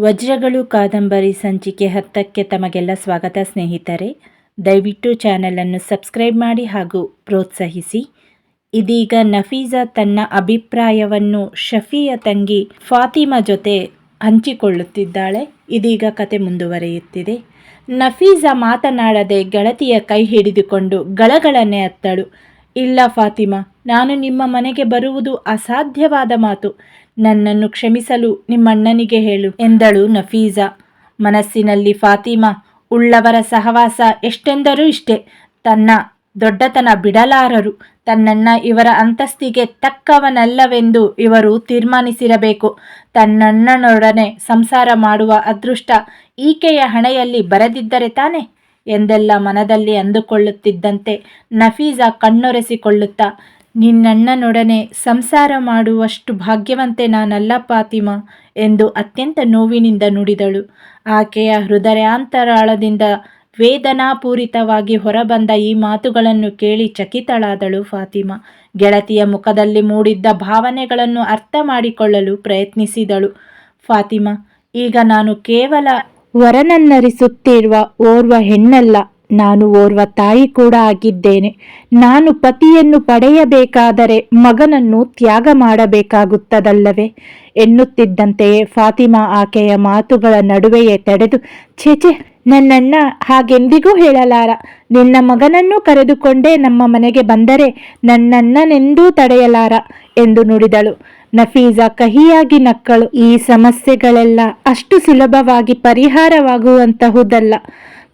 ವಜ್ರಗಳು ಕಾದಂಬರಿ ಸಂಚಿಕೆ ಹತ್ತಕ್ಕೆ ತಮಗೆಲ್ಲ ಸ್ವಾಗತ ಸ್ನೇಹಿತರೆ. ದಯವಿಟ್ಟು ಚಾನಲನ್ನು ಸಬ್ಸ್ಕ್ರೈಬ್ ಮಾಡಿ ಹಾಗೂ ಪ್ರೋತ್ಸಾಹಿಸಿ. ಇದೀಗ ನಫೀಜಾ ತನ್ನ ಅಭಿಪ್ರಾಯವನ್ನು ಶಫಿಯ ತಂಗಿ ಫಾತಿಮಾ ಜೊತೆ ಹಂಚಿಕೊಳ್ಳುತ್ತಿದ್ದಾಳೆ. ಇದೀಗ ಕತೆ ಮುಂದುವರಿಯುತ್ತಿದೆ. ನಫೀಜಾ ಮಾತನಾಡದೆ ಗೆಳತಿಯ ಕೈ ಹಿಡಿದುಕೊಂಡು ಗಳಗಳನ್ನೇ ಅತ್ತಳು. ಇಲ್ಲ ಫಾತಿಮಾ, ನಾನು ನಿಮ್ಮ ಮನೆಗೆ ಬರುವುದು ಅಸಾಧ್ಯವಾದ ಮಾತು. ನನ್ನನ್ನು ಕ್ಷಮಿಸಲು ನಿಮ್ಮಣ್ಣನಿಗೆ ಹೇಳು, ಎಂದಳು ನಫೀಜಾ ಮನಸ್ಸಿನಲ್ಲಿ ಫಾತಿಮಾ, ಉಳ್ಳವರ ಸಹವಾಸ ಎಷ್ಟೆಂದರೂ ಇಷ್ಟೆ. ತನ್ನ ದೊಡ್ಡತನ ಬಿಡಲಾರರು ತನ್ನಣ್ಣ ಇವರ ಅಂತಸ್ತಿಗೆ ತಕ್ಕವನಲ್ಲವೆಂದು ಇವರು ತೀರ್ಮಾನಿಸಿರಬೇಕು. ತನ್ನಣ್ಣನೊಡನೆ ಸಂಸಾರ ಮಾಡುವ ಅದೃಷ್ಟ ಈಕೆಯ ಹಣೆಯಲ್ಲಿ ಬರೆದಿದ್ದರೆ ತಾನೆ? ಎಂದೆಲ್ಲ ಮನದಲ್ಲಿ ಅಂದುಕೊಳ್ಳುತ್ತಿದ್ದಂತೆ ನಫೀಜಾ ಕಣ್ಣೊರೆಸಿಕೊಳ್ಳುತ್ತಾ, ನಿನ್ನಣ್ಣನೊಡನೆ ಸಂಸಾರ ಮಾಡುವಷ್ಟು ಭಾಗ್ಯವಂತೆ ನಾನಲ್ಲ ಫಾತಿಮಾ ಎಂದು ಅತ್ಯಂತ ನೋವಿನಿಂದ ನುಡಿದಳು. ಆಕೆಯ ಹೃದಯಾಂತರಾಳದಿಂದ ವೇದನಾಪೂರಿತವಾಗಿ ಹೊರಬಂದ ಈ ಮಾತುಗಳನ್ನು ಕೇಳಿ ಚಕಿತಳಾದಳು ಫಾತಿಮಾ. ಗೆಳತಿಯ ಮುಖದಲ್ಲಿ ಮೂಡಿದ್ದ ಭಾವನೆಗಳನ್ನು ಅರ್ಥ ಮಾಡಿಕೊಳ್ಳಲು ಪ್ರಯತ್ನಿಸಿದಳು ಫಾತಿಮಾ. ಈಗ ನಾನು ಕೇವಲ ವರನನ್ನರಿಸುತ್ತಿರುವ ಓರ್ವ ಹೆಣ್ಣಲ್ಲ, ನಾನು ಓರ್ವ ತಾಯಿ ಕೂಡ ಆಗಿದ್ದೇನೆ. ನಾನು ಪತಿಯನ್ನು ಪಡೆಯಬೇಕಾದರೆ ಮಗನನ್ನು ತ್ಯಾಗ ಮಾಡಬೇಕಾಗುತ್ತದಲ್ಲವೇ? ಎನ್ನುತ್ತಿದ್ದಂತೆಯೇ ಫಾತಿಮಾ ಆಕೆಯ ಮಾತುಗಳ ನಡುವೆಯೇ ತಡೆದು ಛೇಚೆ ನನ್ನಣ್ಣ ಹಾಗೆಂದಿಗೂ ಹೇಳಲಾರ. ನಿನ್ನ ಮಗನನ್ನು ಕರೆದುಕೊಂಡೇ ನಮ್ಮ ಮನೆಗೆ ಬಂದರೆ ನನ್ನಣ್ಣನೆಂದೂ ತಡೆಯಲಾರ ಎಂದು ನುಡಿದಳು. ನಫೀಜಾ ಕಹಿಯಾಗಿ ನಕ್ಕಳು, ಈ ಸಮಸ್ಯೆಗಳೆಲ್ಲ ಅಷ್ಟು ಸುಲಭವಾಗಿ ಪರಿಹಾರವಾಗುವಂತಹುದಲ್ಲ.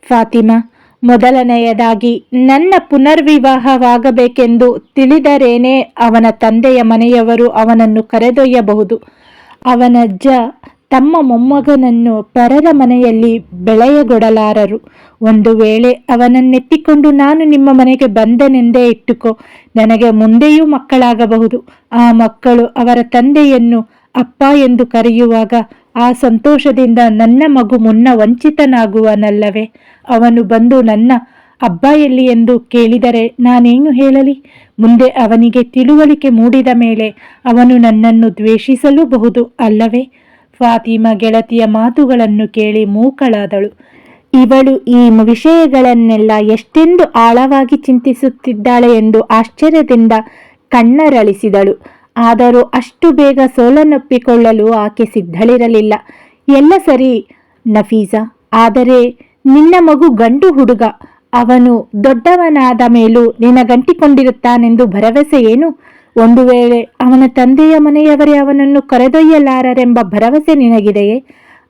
ಫಾತಿಮಾ, ಮೊದಲನೆಯದಾಗಿ ನನ್ನ ಪುನರ್ವಿವಾಹವಾಗಬೇಕೆಂದು ತಿಳಿದರೇನೇ ಅವನ ತಂದೆಯ ಮನೆಯವರು ಅವನನ್ನು ಕರೆದೊಯ್ಯಬಹುದು. ಅವನಜ್ಜ ತಮ್ಮ ಮೊಮ್ಮಗನನ್ನು ಪರರ ಮನೆಯಲ್ಲಿ ಬೆಳೆಯಗೊಡಲಾರರು. ಒಂದು ವೇಳೆ ಅವನನ್ನೆತ್ತಿಕೊಂಡು ನಾನು ನಿಮ್ಮ ಮನೆಗೆ ಬಂದನೆಂದೇ ಇಟ್ಟುಕೋ, ನನಗೆ ಮುಂದೆಯೂ ಮಕ್ಕಳಾಗಬಹುದು. ಆ ಮಕ್ಕಳು ಅವರ ತಂದೆಯನ್ನು ಅಪ್ಪ ಎಂದು ಕರೆಯುವಾಗ ಆ ಸಂತೋಷದಿಂದ ನನ್ನ ಮಗು ಮುನ್ನ ವಂಚಿತನಾಗುವನಲ್ಲವೇ? ಅವನು ಬಂದು ನನ್ನ ಅಬ್ಬ ಎಲ್ಲಿ ಎಂದು ಕೇಳಿದರೆ ನಾನೇನು ಹೇಳಲಿ? ಮುಂದೆ ಅವನಿಗೆ ತಿಳುವಳಿಕೆ ಮೂಡಿದ ಮೇಲೆ ಅವನು ನನ್ನನ್ನು ದ್ವೇಷಿಸಲೂಬಹುದು ಅಲ್ಲವೇ? ಫಾತಿಮಾ ಗೆಳತಿಯ ಮಾತುಗಳನ್ನು ಕೇಳಿ ಮೂಕಳಾದಳು. ಇವಳು ಈ ವಿಷಯಗಳನ್ನೆಲ್ಲ ಎಷ್ಟೆಂದು ಆಳವಾಗಿ ಚಿಂತಿಸುತ್ತಿದ್ದಾಳೆ ಎಂದು ಆಶ್ಚರ್ಯದಿಂದ ಕಣ್ಣರಳಿಸಿದಳು. ಆದರೂ ಅಷ್ಟು ಬೇಗ ಸೋಲನ್ನೊಪ್ಪಿಕೊಳ್ಳಲು ಆಕೆ ಸಿದ್ಧಳಿರಲಿಲ್ಲ. ಎಲ್ಲ ಸರಿ, ನಫೀಸಾ, ಆದರೆ ನಿನ್ನ ಮಗು ಗಂಡು ಹುಡುಗ. ಅವನು ದೊಡ್ಡವನಾದ ಮೇಲೂ ನಿನಗಂಟಿಕೊಂಡಿರುತ್ತಾನೆಂದು ಭರವಸೆ ಏನು? ಒಂದು ವೇಳೆ ಅವನ ತಂದೆಯ ಮನೆಯವರೇ ಅವನನ್ನು ಕರೆದೊಯ್ಯಲಾರರೆಂಬ ಭರವಸೆ ನಿನಗಿದೆಯೇ?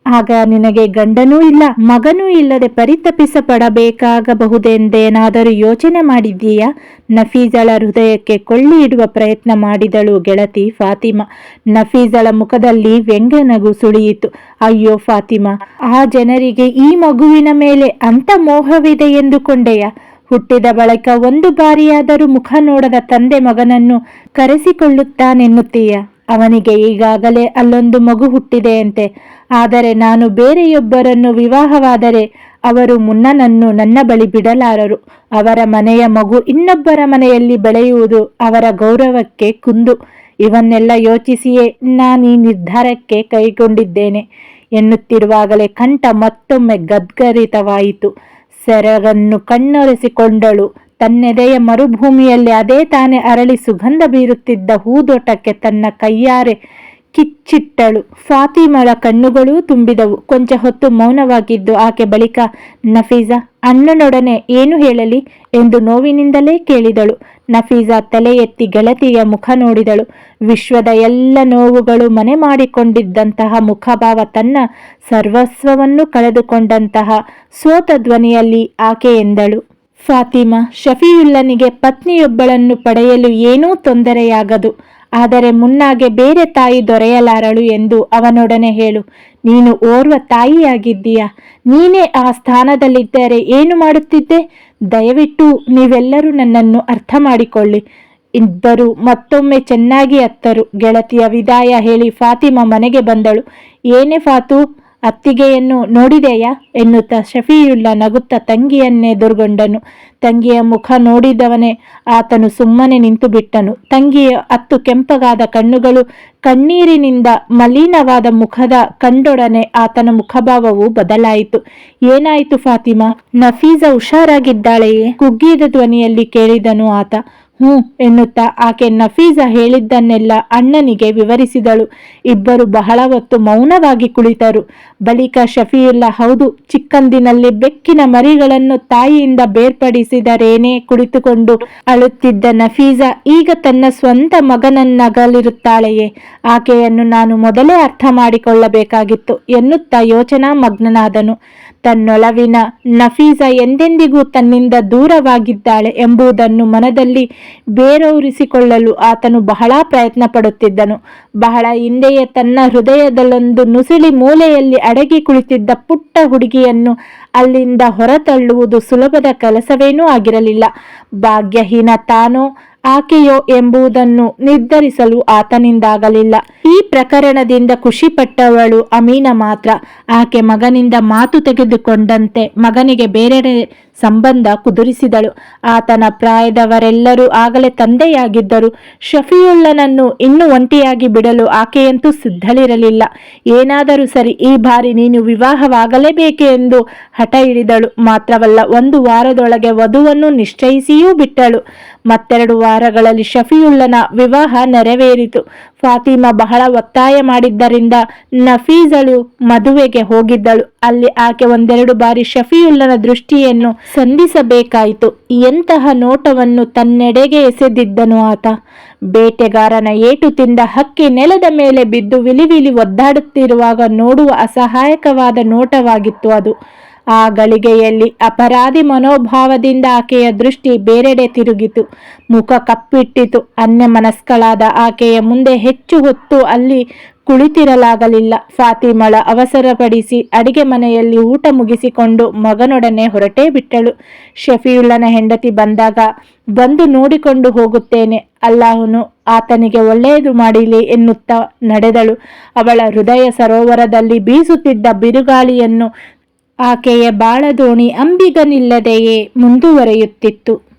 ಆಗ ನಿನಗೆ ಗಂಡನೂ ಇಲ್ಲ, ಮಗನೂ ಇಲ್ಲದೆ ಪರಿತಪಿಸಪಡಬೇಕಾಗಬಹುದೆಂದೇನಾದರೂ ಯೋಚನೆ ಮಾಡಿದ್ದೀಯಾ? ನಫೀಜಳ ಹೃದಯಕ್ಕೆ ಕೊಳ್ಳಿ ಇಡುವ ಪ್ರಯತ್ನ ಮಾಡಿದಳು ಗೆಳತಿ ಫಾತಿಮಾ. ನಫೀಜಳ ಮುಖದಲ್ಲಿ ವ್ಯಂಗ್ಯ ನಗು ಸುಳಿಯಿತು. ಅಯ್ಯೋ ಫಾತಿಮಾ, ಆ ಜನರಿಗೆ ಈ ಮಗುವಿನ ಮೇಲೆ ಅಂತ ಮೋಹವಿದೆ ಎಂದುಕೊಂಡೆಯ? ಹುಟ್ಟಿದ ಬಳಿಕ ಒಂದು ಬಾರಿಯಾದರೂ ಮುಖ ನೋಡದ ತಂದೆ ಮಗನನ್ನು ಕರೆಸಿಕೊಳ್ಳುತ್ತಾನೆನ್ನುತ್ತೀಯ. ಅವನಿಗೆ ಈಗಾಗಲೇ ಅಲ್ಲೊಂದು ಮಗು ಹುಟ್ಟಿದೆಯಂತೆ. ಆದರೆ ನಾನು ಬೇರೆಯೊಬ್ಬರನ್ನು ವಿವಾಹವಾದರೆ ಅವರು ಮುನ್ನನನ್ನು ನನ್ನ ಬಳಿ ಬಿಡಲಾರರು. ಅವರ ಮನೆಯ ಮಗು ಇನ್ನೊಬ್ಬರ ಮನೆಯಲ್ಲಿ ಬೆಳೆಯುವುದು ಅವರ ಗೌರವಕ್ಕೆ ಕುಂದು. ಇವನ್ನೆಲ್ಲ ಯೋಚಿಸಿಯೇ ನಾನು ಈ ನಿರ್ಧಾರಕ್ಕೆ ಕೈಗೊಂಡಿದ್ದೇನೆ. ಎನ್ನುತ್ತಿರುವಾಗಲೇ ಕಂಠ ಮತ್ತೊಮ್ಮೆ ಗದ್ಗರಿತವಾಯಿತು. ಸೆರಗನ್ನು ಕಣ್ಣೊರೆಸಿಕೊಂಡಳು. ತನ್ನೆದೆಯ ಮರುಭೂಮಿಯಲ್ಲಿ ಅದೇ ತಾನೇ ಅರಳಿ ಸುಗಂಧ ಬೀರುತ್ತಿದ್ದ ಹೂದೋಟಕ್ಕೆ ತನ್ನ ಕೈಯಾರೆ ಕಿಚ್ಚಿಟ್ಟಳು. ಫಾತಿಮಳ ಕಣ್ಣುಗಳೂ ತುಂಬಿದವು. ಕೊಂಚ ಹೊತ್ತು ಮೌನವಾಗಿದ್ದು ಆಕೆ ಬಳಿಕ ನಫೀಜಾ ಅಣ್ಣನೊಡನೆ ಏನು ಹೇಳಲಿ ಎಂದು ನೋವಿನಿಂದಲೇ ಕೇಳಿದಳು. ನಫೀಜಾ ತಲೆ ಎತ್ತಿ ಗೆಳತಿಯ ಮುಖ ನೋಡಿದಳು. ವಿಶ್ವದ ಎಲ್ಲ ನೋವುಗಳು ಮನೆ ಮಾಡಿಕೊಂಡಿದ್ದಂತಹ ಮುಖಭಾವ ತನ್ನ ಸರ್ವಸ್ವವನ್ನು ಕಳೆದುಕೊಂಡಂತಹ ಸೋತ ಧ್ವನಿಯಲ್ಲಿ ಆಕೆ ಎಂದಳು. ಫಾತಿಮಾ, ಶಫಿಯುಲ್ಲನಿಗೆ ಪತ್ನಿಯೊಬ್ಬಳನ್ನು ಪಡೆಯಲು ಏನೂ ತೊಂದರೆಯಾಗದು. ಆದರೆ ಮುನ್ನಾಗೆ ಬೇರೆ ತಾಯಿ ದೊರೆಯಲಾರಳು ಎಂದು ಅವನೊಡನೆ ಹೇಳು, ನೀನು ಓರ್ವ ತಾಯಿಯಾಗಿದ್ದೀಯ? ನೀನೇ ಆ ಸ್ಥಾನದಲ್ಲಿದ್ದರೆ ಏನು ಮಾಡುತ್ತಿದ್ದೆ? ದಯವಿಟ್ಟು ನೀವೆಲ್ಲರೂ ನನ್ನನ್ನು ಅರ್ಥ ಮಾಡಿಕೊಳ್ಳಿ ಇಬ್ಬರು ಮತ್ತೊಮ್ಮೆ ಚೆನ್ನಾಗಿ ಅತ್ತರು. ಗೆಳತಿಯ ವಿದಾಯ ಹೇಳಿ ಫಾತಿಮಾ ಮನೆಗೆ ಬಂದಳು. ಏನೇ ಫಾತು? ಅತ್ತಿಗೆಯನ್ನು ನೋಡಿದೆಯಾ? ಎನ್ನುತ್ತಾ ಶಫಿಯುಲ್ಲ ನಗುತ್ತಾ ತಂಗಿಯನ್ನೆದುರುಗೊಂಡನು ತಂಗಿಯ ಮುಖ ನೋಡಿದವನೇ ಆತನು ಸುಮ್ಮನೆ ನಿಂತು ಬಿಟ್ಟನು ತಂಗಿಯ ಹತ್ತು ಕೆಂಪಗಾದ ಕಣ್ಣುಗಳು ಕಣ್ಣೀರಿನಿಂದ ಮಲಿನವಾದ ಮುಖದ ಕಂಡೊಡನೆ ಆತನ ಮುಖಭಾವವು ಬದಲಾಯಿತು. ಏನಾಯಿತು ಫಾತಿಮಾ? ನಫೀಜ ಹುಷಾರಾಗಿದ್ದಾಳೆಯೇ? ಕುಗ್ಗಿದ ಧ್ವನಿಯಲ್ಲಿ ಕೇಳಿದನು ಆತ. ಹ್ಞೂ ಎನ್ನುತ್ತಾ ಆಕೆ ನಫೀಜ ಹೇಳಿದ್ದನ್ನೆಲ್ಲ ಅಣ್ಣನಿಗೆ ವಿವರಿಸಿದಳು. ಇಬ್ಬರು ಬಹಳ ಹೊತ್ತು ಮೌನವಾಗಿ ಕುಳಿತರು. ಬಳಿಕ ಶಫಿಯುಲ್ಲಾ ಹೌದು, ಚಿಕ್ಕಂದಿನಲ್ಲಿ ಬೆಕ್ಕಿನ ಮರಿಗಳನ್ನು ತಾಯಿಯಿಂದ ಬೇರ್ಪಡಿಸಿದರೇನೇ ಕುಳಿತುಕೊಂಡು ಅಳುತ್ತಿದ್ದ ನಫೀಜಾ ಈಗ ತನ್ನ ಸ್ವಂತ ಮಗನನ್ನಗಲಿರುತ್ತಾಳೆಯೇ? ಆಕೆಯನ್ನು ನಾನು ಮೊದಲೇ ಅರ್ಥ ಮಾಡಿಕೊಳ್ಳಬೇಕಾಗಿತ್ತು ಎನ್ನುತ್ತಾ ಯೋಚನಾ ಮಗ್ನನಾದನು. ತನ್ನೊಳವಿನ ನಫೀಸಾ ಎಂದೆಂದಿಗೂ ತನ್ನಿಂದ ದೂರವಾಗಿದ್ದಾಳೆ ಎಂಬುದನ್ನು ಮನದಲ್ಲಿ ಬೇರೂರಿಸಿಕೊಳ್ಳಲು ಆತನು ಬಹಳ ಪ್ರಯತ್ನ ಪಡುತ್ತಿದ್ದನು ಬಹಳ ಹಿಂದೆಯೇ ತನ್ನ ಹೃದಯದಲ್ಲೊಂದು ನುಸುಳಿ ಮೂಲೆಯಲ್ಲಿ ಅಡಗಿ ಕುಳಿತಿದ್ದ ಪುಟ್ಟ ಹುಡುಗಿಯನ್ನು ಅಲ್ಲಿಂದ ಹೊರತಳ್ಳುವುದು ಸುಲಭದ ಕೆಲಸವೇನೂ ಆಗಿರಲಿಲ್ಲ. ಭಾಗ್ಯಹೀನ ತಾನೋ ಆಕೆಯೋ ಎಂಬುದನ್ನು ನಿರ್ಧರಿಸಲು ಆತನಿಂದಾಗಲಿಲ್ಲ. ಈ ಪ್ರಕರಣದಿಂದ ಖುಷಿಪಟ್ಟವಳು ಅಮೀನ ಮಾತ್ರ. ಆಕೆ ಮಗನಿಂದ ಮಾತು ತೆಗೆದುಕೊಂಡಂತೆ ಮಗನಿಗೆ ಬೇರೆ ಸಂಬಂಧ ಕುದುರಿಸಿದಳು. ಆತನ ಪ್ರಾಯದವರೆಲ್ಲರೂ ಆಗಲೇ ತಂದೆಯಾಗಿದ್ದರು. ಶಫಿಯುಳ್ಳನನ್ನು ಇನ್ನೂ ಒಂಟಿಯಾಗಿ ಬಿಡಲು ಆಕೆಯಂತೂ ಸಿದ್ಧಳಿರಲಿಲ್ಲ. ಏನಾದರೂ ಸರಿ ಈ ಬಾರಿ ನೀನು ವಿವಾಹವಾಗಲೇಬೇಕೆ ಎಂದು ಹಠ ಹಿಡಿದಳು. ಮಾತ್ರವಲ್ಲ, ಒಂದು ವಾರದೊಳಗೆ ವಧುವನ್ನು ನಿಶ್ಚಯಿಸಿಯೂ ಬಿಟ್ಟಳು. ಮತ್ತೆರಡು ವಾರಗಳಲ್ಲಿ ಶಫಿಯುಳ್ಳನ ವಿವಾಹ ನೆರವೇರಿತು. ಫಾತಿಮಾ ಬಹಳ ಒತ್ತಾಯ ಮಾಡಿದ್ದರಿಂದ ನಫೀಸಳು ಮದುವೆಗೆ ಹೋಗಿದ್ದಳು. ಅಲ್ಲಿ ಆಕೆ ಒಂದೆರಡು ಬಾರಿ ಶಫಿಯುಲ್ಲನ ದೃಷ್ಟಿಯನ್ನು ಸಂಧಿಸಬೇಕಾಯಿತು. ಎಂತಹ ನೋಟವನ್ನು ತನ್ನೆಡೆಗೆ ಎಸೆದಿದ್ದನು ಆತ. ಬೇಟೆಗಾರನ ಏಟು ತಿಂದ ಹಕ್ಕಿ ನೆಲದ ಮೇಲೆ ಬಿದ್ದು ವಿಲಿವಿಲಿ ಒದ್ದಾಡುತ್ತಿರುವಾಗ ನೋಡುವ ಅಸಹಾಯಕವಾದ ನೋಟವಾಗಿತ್ತು ಅದು. ಆ ಗಳಿಗೆಯಲ್ಲಿ ಅಪರಾಧಿ ಮನೋಭಾವದಿಂದ ಆಕೆಯ ದೃಷ್ಟಿ ಬೇರೆಡೆ ತಿರುಗಿತು. ಮುಖ ಕಪ್ಪಿಟ್ಟಿತು. ಅನ್ಯ ಮನಸ್ಕಳಾದ ಆಕೆಯ ಮುಂದೆ ಹೆಚ್ಚು ಹೊತ್ತು ಅಲ್ಲಿ ಕುಳಿತಿರಲಾಗಲಿಲ್ಲ. ಫಾತಿಮಳ ಅವಸರಪಡಿಸಿ ಅಡಿಗೆ ಮನೆಯಲ್ಲಿ ಊಟ ಮುಗಿಸಿಕೊಂಡು ಮಗನೊಡನೆ ಹೊರಟೇ ಬಿಟ್ಟಳು. ಶಫಿಯುಳ್ಳನ ಹೆಂಡತಿ ಬಂದಾಗ, ಬಂದು ನೋಡಿಕೊಂಡು ಹೋಗುತ್ತೇನೆ. ಅಲ್ಲಾಹನು ಆತನಿಗೆ ಒಳ್ಳೆಯದು ಮಾಡಿಲಿ ಎನ್ನುತ್ತಾ ನಡೆದಳು. ಅವಳ ಹೃದಯ ಸರೋವರದಲ್ಲಿ ಬೀಸುತ್ತಿದ್ದ ಬಿರುಗಾಳಿಯನ್ನು ಆಕೆಯ ಬಾಳದೋಣಿ ಅಂಬಿಗನಿಲ್ಲದೆಯೇ ಮುಂದುವರೆಯುತ್ತಿತ್ತು.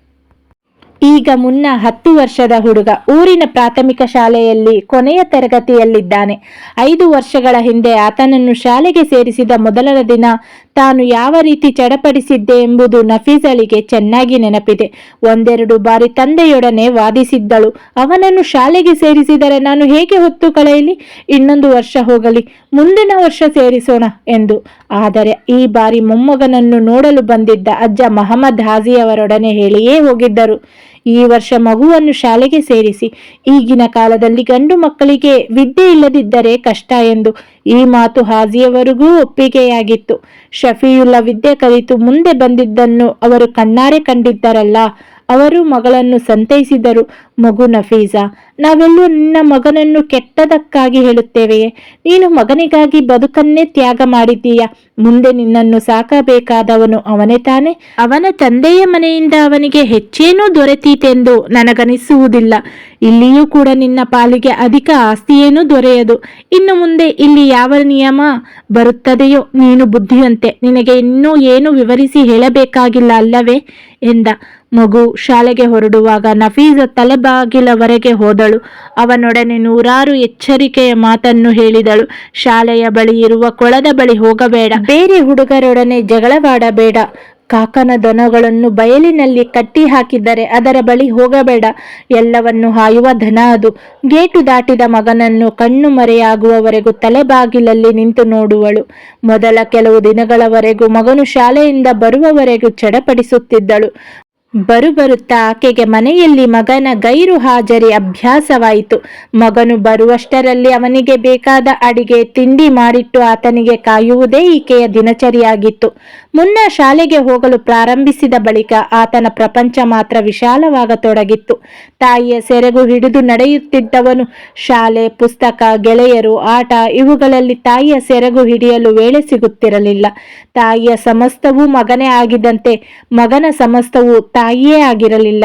ಈಗ ಮುನ್ನ ಹತ್ತು ವರ್ಷದ ಹುಡುಗ ಊರಿನ ಪ್ರಾಥಮಿಕ ಶಾಲೆಯಲ್ಲಿ ಕೊನೆಯ ತರಗತಿಯಲ್ಲಿದ್ದಾನೆ. ಐದು ವರ್ಷಗಳ ಹಿಂದೆ ಆತನನ್ನು ಶಾಲೆಗೆ ಸೇರಿಸಿದ ಮೊದಲ ದಿನ ತಾನು ಯಾವ ರೀತಿ ಚಡಪಡಿಸಿದ್ದೆ ಎಂಬುದು ನಫೀಸಳಿಗೆ ಚೆನ್ನಾಗಿ ನೆನಪಿದೆ. ಒಂದೆರಡು ಬಾರಿ ತಂದೆಯೊಡನೆ ವಾದಿಸಿದ್ದಳು. ಅವನನ್ನು ಶಾಲೆಗೆ ಸೇರಿಸಿದರೆ ನಾನು ಹೇಗೆ ಹೊತ್ತು ಕಳೆಯಲಿ? ಇನ್ನೊಂದು ವರ್ಷ ಹೋಗಲಿ, ಮುಂದಿನ ವರ್ಷ ಸೇರಿಸೋಣ ಎಂದು. ಆದರೆ ಈ ಬಾರಿ ಮೊಮ್ಮಗನನ್ನು ನೋಡಲು ಬಂದಿದ್ದ ಅಜ್ಜ ಮಹಮ್ಮದ್ ಹಾಜಿಯವರೊಡನೆ ಹೇಳಿಯೇ ಹೋಗಿದ್ದರು. ಈ ವರ್ಷ ಮಗುವನ್ನು ಶಾಲೆಗೆ ಸೇರಿಸಿ. ಈಗಿನ ಕಾಲದಲ್ಲಿ ಗಂಡು ಮಕ್ಕಳಿಗೆ ವಿದ್ಯೆ ಇಲ್ಲದಿದ್ದರೆ ಕಷ್ಟ ಎಂದು ಈ ಮಾತು ಹಾಜಿಯವರಿಗೂ ಒಪ್ಪಿಗೆಯಾಗಿತ್ತು. ಶಫಿಯುಲ್ಲ ವಿದ್ಯೆ ಕಲಿತು ಮುಂದೆ ಬಂದಿದ್ದನ್ನು ಅವರು ಕಣ್ಣಾರೆ ಕಂಡಿದ್ದರಲ್ಲ. ಅವರು ಮಗಳನ್ನು ಸಂತೈಸಿದರು. ಮಗು ನಫೀಜಾ ನಾವೆಲ್ಲೂ ನಿನ್ನ ಮಗನನ್ನು ಕೆಟ್ಟದಕ್ಕಾಗಿ ಹೇಳುತ್ತೇವೆಯೇ? ನೀನು ಮಗನಿಗಾಗಿ ಬದುಕನ್ನೇ ತ್ಯಾಗ ಮಾಡಿದ್ದೀಯ? ಮುಂದೆ ನಿನ್ನನ್ನು ಸಾಕಬೇಕಾದವನು ಅವನೇ ತಾನೆ? ಅವನ ತಂದೆಯ ಮನೆಯಿಂದ ಅವನಿಗೆ ಹೆಚ್ಚೇನೂ ದೊರೆತೀತೆಂದು ನನಗನಿಸುವುದಿಲ್ಲ. ಇಲ್ಲಿಯೂ ಕೂಡ ನಿನ್ನ ಪಾಲಿಗೆ ಅಧಿಕ ಆಸ್ತಿಯೇನೂ ದೊರೆಯದು. ಇನ್ನು ಮುಂದೆ ಇಲ್ಲಿ ಯಾವ ನಿಯಮ ಬರುತ್ತದೆಯೋ ನೀನು ಬುದ್ಧಿಯಂತೆ, ನಿನಗೆ ಇನ್ನೂ ಏನು ವಿವರಿಸಿ ಹೇಳಬೇಕಾಗಿಲ್ಲ ಅಲ್ಲವೇ? ಎಂದ. ಮಗು ಶಾಲೆಗೆ ಹೊರಡುವಾಗ ನಫೀಸ ತಲೆಬಾಗಿಲವರೆಗೆ ಹೋದಳು. ಅವನೊಡನೆ ನೂರಾರು ಎಚ್ಚರಿಕೆಯ ಮಾತನ್ನು ಹೇಳಿದಳು. ಶಾಲೆಯ ಬಳಿ ಇರುವ ಕೊಳದ ಬಳಿ ಹೋಗಬೇಡ. ಬೇರೆ ಹುಡುಗರೊಡನೆ ಜಗಳವಾಡಬೇಡ. ಕಾಕನ ದನಗಳನ್ನು ಬಯಲಿನಲ್ಲಿ ಕಟ್ಟಿ ಹಾಕಿದ್ದರೆ ಅದರ ಬಳಿ ಹೋಗಬೇಡ. ಎಲ್ಲವನ್ನು ಹಾಯುವ ದನ ಅದು. ಗೇಟು ದಾಟಿದ ಮಗನನ್ನು ಕಣ್ಣು ಮರೆಯಾಗುವವರೆಗೂ ತಲೆಬಾಗಿಲಲ್ಲಿ ನಿಂತು ನೋಡುವಳು. ಮೊದಲ ಕೆಲವು ದಿನಗಳವರೆಗೂ ಮಗನು ಶಾಲೆಯಿಂದ ಬರುವವರೆಗೂ ಚಡಪಡಿಸುತ್ತಿದ್ದಳು. ಬರುಬರುತ್ತಾ, ಆಕೆಗೆ ಮನೆಯಲ್ಲಿ ಮಗನ ಗೈರು ಹಾಜರಿ ಅಭ್ಯಾಸವಾಯಿತು. ಮಗನು ಬರುವಷ್ಟರಲ್ಲಿ ಅವನಿಗೆ ಬೇಕಾದ ಅಡಿಗೆ, ತಿಂಡಿ ಮಾಡಿಟ್ಟು ಆತನಿಗೆ ಕಾಯುವುದೇ ಈಕೆಯ ದಿನಚರಿಯಾಗಿತ್ತು. ಮುನ್ನ ಶಾಲೆಗೆ ಹೋಗಲು ಪ್ರಾರಂಭಿಸಿದ ಬಳಿಕ ಆತನ ಪ್ರಪಂಚ ಮಾತ್ರ ವಿಶಾಲವಾಗತೊಡಗಿತ್ತು. ತಾಯಿಯ ಸೆರಗು ಹಿಡಿದು ನಡೆಯುತ್ತಿದ್ದವನು ಶಾಲೆ, ಪುಸ್ತಕ, ಗೆಳೆಯರು, ಆಟ ಇವುಗಳಲ್ಲಿ ತಾಯಿಯ ಸೆರಗು ಹಿಡಿಯಲು ವೇಳೆ ಸಿಗುತ್ತಿರಲಿಲ್ಲ. ತಾಯಿಯ ಸಮಸ್ತವೂ ಮಗನೇ ಆಗಿದ್ದಂತೆ ಮಗನ ಸಮಸ್ತವು ತಾಯಿಯೇ ಆಗಿರಲಿಲ್ಲ.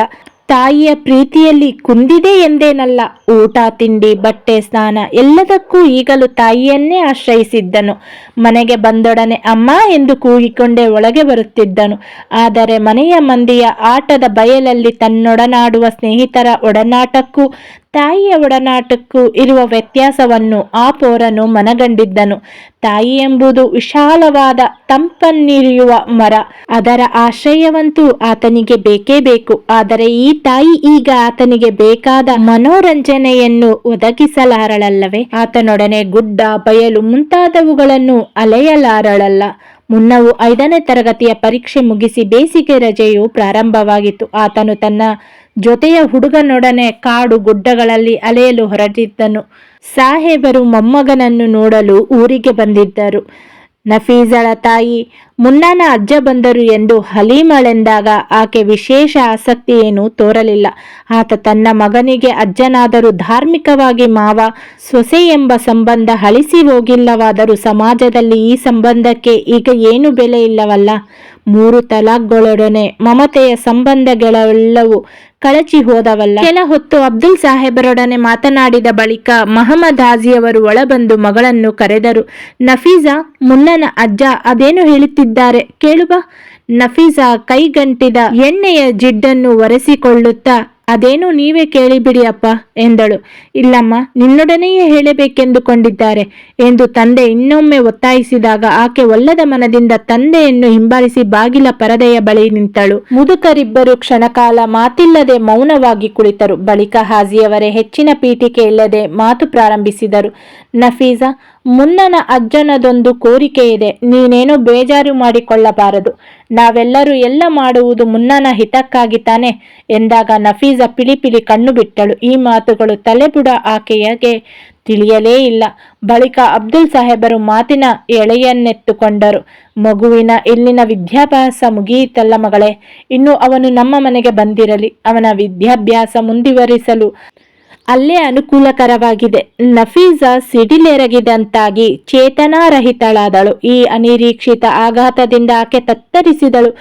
ತಾಯಿಯ ಪ್ರೀತಿಯಲ್ಲಿ ಕುಂದಿದೆ ಎಂದೇನಲ್ಲ. ಊಟ, ತಿಂಡಿ, ಬಟ್ಟೆ, ಸ್ನಾನ ಎಲ್ಲದಕ್ಕೂ ಈಗಲೂ ತಾಯಿಯನ್ನೇ ಆಶ್ರಯಿಸಿದ್ದನು. ಮನೆಗೆ ಬಂದೊಡನೆ ಅಮ್ಮ ಎಂದು ಕೂಗಿಕೊಂಡೇ ಒಳಗೆ ಬರುತ್ತಿದ್ದನು. ಆದರೆ ಮನೆಯ ಮಂದಿಯ ಆಟದ ಬಯಲಲ್ಲಿ ತನ್ನೊಡನಾಡುವ ಸ್ನೇಹಿತರ ಒಡನಾಟಕ್ಕೂ ತಾಯಿಯ ಒಡನಾಟಕ್ಕೂ ಇರುವ ವ್ಯತ್ಯಾಸವನ್ನು ಆ ಪೋರನು ಮನಗಂಡಿದ್ದನು. ತಾಯಿ ಎಂಬುದು ವಿಶಾಲವಾದ ತಂಪನ್ನಿರಿಯುವ ಮರ. ಅದರ ಆಶ್ರಯವಂತೂ ಆತನಿಗೆ ಬೇಕೇ ಬೇಕು. ಆದರೆ ಈ ತಾಯಿ ಈಗ ಆತನಿಗೆ ಬೇಕಾದ ಮನೋರಂಜನೆಯನ್ನು ಒದಗಿಸಲಾರಳಲ್ಲವೇ? ಆತನೊಡನೆ ಗುಡ್ಡ, ಬಯಲು ಮುಂತಾದವುಗಳನ್ನು ಅಲೆಯಲಾರಳಲ್ಲ. ಮುನ್ನವು ಐದನೇ ತರಗತಿಯ ಪರೀಕ್ಷೆ ಮುಗಿಸಿ ಬೇಸಿಗೆ ರಜೆಯು ಪ್ರಾರಂಭವಾಗಿತ್ತು. ಆತನು ತನ್ನ ಜೊತೆಯ ಹುಡುಗನೊಡನೆ ಕಾಡು ಗುಡ್ಡಗಳಲ್ಲಿ ಅಲೆಯಲು ಹೊರಟಿದ್ದನು. ಸಾಹೇಬರು ಮೊಮ್ಮಗನನ್ನು ನೋಡಲು ಊರಿಗೆ ಬಂದಿದ್ದರು. ನಫೀಸಳ ತಾಯಿ. ಮುನ್ನಾನ ಅಜ್ಜ ಬಂದರು ಎಂದು ಹಲೀಮಳೆಂದಾಗ ಆಕೆ ವಿಶೇಷ ಆಸಕ್ತಿ ಏನೂ ತೋರಲಿಲ್ಲ. ಆತ ತನ್ನ ಮಗನಿಗೆ ಅಜ್ಜನಾದರೂ ಧಾರ್ಮಿಕವಾಗಿ ಮಾವ, ಸೊಸೆ ಎಂಬ ಸಂಬಂಧ ಹಳಿಸಿ ಹೋಗಿಲ್ಲವಾದರೂ ಸಮಾಜದಲ್ಲಿ ಈ ಸಂಬಂಧಕ್ಕೆ ಈಗ ಏನು ಬೆಲೆ ಇಲ್ಲವಲ್ಲ. ಮೂರು ತಲಾಕ್ಗಳೊಡನೆ ಮಮತೆಯ ಸಂಬಂಧಗಳೆಲ್ಲವೂ ಕಳಚಿ ಹೋದವಲ್ಲ. ಕೆಲ ಹೊತ್ತು ಅಬ್ದುಲ್ ಸಾಹೇಬರೊಡನೆ ಮಾತನಾಡಿದ ಬಳಿಕ ಮಹಮ್ಮದ್ ಹಾಜಿಯವರು ಒಳಬಂದು ಮಗಳನ್ನು ಕರೆದರು. ನಫೀಜಾ ಮುನ್ನನ ಅಜ್ಜ ಅದೇನು ಹೇಳುತ್ತಿದ್ದಾರೆ ಕೇಳುವ? ನಫೀಸಾ ಕೈಗಂಟಿದ ಎಣ್ಣೆಯ ಜಿಡ್ಡನ್ನು ಒರೆಸಿಕೊಳ್ಳುತ್ತಾ ಅದೇನು ನೀವೇ ಕೇಳಿಬಿಡಿ ಅಪ್ಪ ಎಂದಳು. ಇಲ್ಲಮ್ಮ, ನಿನ್ನೊಡನೆಯೇ ಹೇಳಬೇಕೆಂದುಕೊಂಡಿದ್ದಾರೆ ಎಂದು ತಂದೆ ಇನ್ನೊಮ್ಮೆ ಒತ್ತಾಯಿಸಿದಾಗ ಆಕೆ ಒಲ್ಲದ ಮನದಿಂದ ತಂದೆಯನ್ನು ಹಿಂಬಾಲಿಸಿ ಬಾಗಿಲ ಪರದೆಯ ಬಳಿ ನಿಂತಳು. ಮುದುಕರಿಬ್ಬರು ಕ್ಷಣಕಾಲ ಮಾತಿಲ್ಲದೆ ಮೌನವಾಗಿ ಕುಳಿತರು. ಬಳಿಕ ಹಾಜಿಯವರೇ ಹೆಚ್ಚಿನ ಪೀಠಿಕೆ ಇಲ್ಲದೆ ಮಾತು ಪ್ರಾರಂಭಿಸಿದರು. ನಫೀಸಾ ಮುನ್ನನ ಅಜ್ಜನದೊಂದು ಕೋರಿಕೆ ಇದೆ. ನೀನೇನು ಬೇಜಾರು ಮಾಡಿಕೊಳ್ಳಬಾರದು. ನಾವೆಲ್ಲರೂ ಎಲ್ಲ ಮಾಡುವುದು ಮುನ್ನನ ಹಿತಕ್ಕಾಗಿ ತಾನೆ ಎಂದಾಗ ನಫೀಜ ಪಿಳಿಪಿಳಿ ಕಣ್ಣು ಬಿಟ್ಟಳು. ಈ ಮಾತುಗಳು ತಲೆಬುಡ ಆಕೆಯಗೆ ತಿಳಿಯಲೇ ಇಲ್ಲ. ಬಳಿಕ ಅಬ್ದುಲ್ ಸಾಹೇಬರು ಮಾತಿನ ಎಳೆಯನ್ನೆತ್ತುಕೊಂಡರು. ಮಗುವಿನ ಇಲ್ಲಿನ ವಿದ್ಯಾಭ್ಯಾಸ ಮುಗಿಯಿತಲ್ಲ ಮಗಳೇ. ಇನ್ನು ಅವನು ನಮ್ಮ ಮನೆಗೆ ಬಂದಿರಲಿ. ಅವನ ವಿದ್ಯಾಭ್ಯಾಸ ಮುಂದುವರಿಸಲು ಅಲ್ಲೇ ಅನುಕೂಲಕರವಾಗಿದೆ. ನಫೀಸ ಸಿಡಿಲೆರಗಿದಂತಾಗಿ ಚೇತನಾರಹಿತಳಾದಳು. ಈ ಅನಿರೀಕ್ಷಿತ ಆಘಾತದಿಂದ ಆಕೆ ತತ್ತರಿಸಿದಳು.